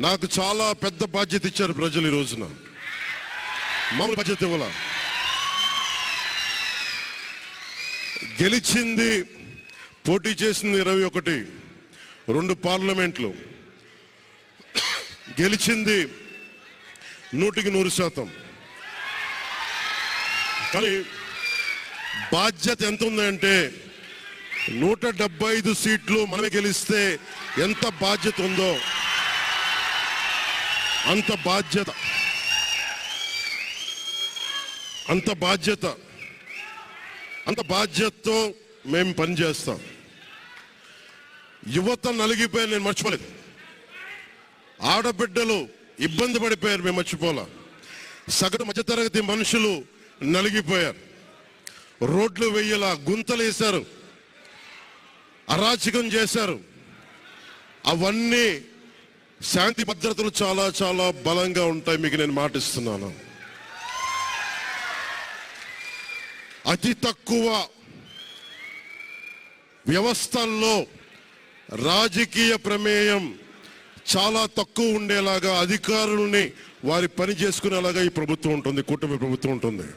నాకు చాలా పెద్ద బాధ్యత ఇచ్చారు ప్రజలు ఈ రోజున. మామూలు బాధ్యత ఇవ్వాల? గెలిచింది పోటీ చేసింది ఇరవై ఒకటి. రెండు పార్లమెంట్లు. గెలిచింది నూటికి నూరు శాతం. కానీ బాధ్యత ఎంత ఉందంటే నూట డెబ్బై ఐదు సీట్లు మనం గెలిస్తే ఎంత బాధ్యత ఉందో అంత బాధ్యత. అంత బాధ్యత. అంత బాధ్యతతో మేము పనిచేస్తాం యువత నలిగిపోయారు నేను మర్చిపోలేదు. ఆడబిడ్డలు ఇబ్బంది పడిపోయారు మేము మర్చిపోలే. సగటు మధ్యతరగతి మనుషులు నలిగిపోయారు. రోడ్లు వెయ్యలా గుంతలేశారు. అరాచకం చేశారు. అవన్నీ శాంతి భద్రతలు చాలా చాలా బలంగా ఉంటాయి మీకు నేను మాటిస్తున్నాను. అతి తక్కువ వ్యవస్థల్లో రాజకీయ ప్రమేయం చాలా తక్కువ ఉండేలాగా అధికారుల్ని వారి పని చేసుకునేలాగా ఈ ప్రభుత్వం ఉంటుంది కూటమి ప్రభుత్వం ఉంటుంది.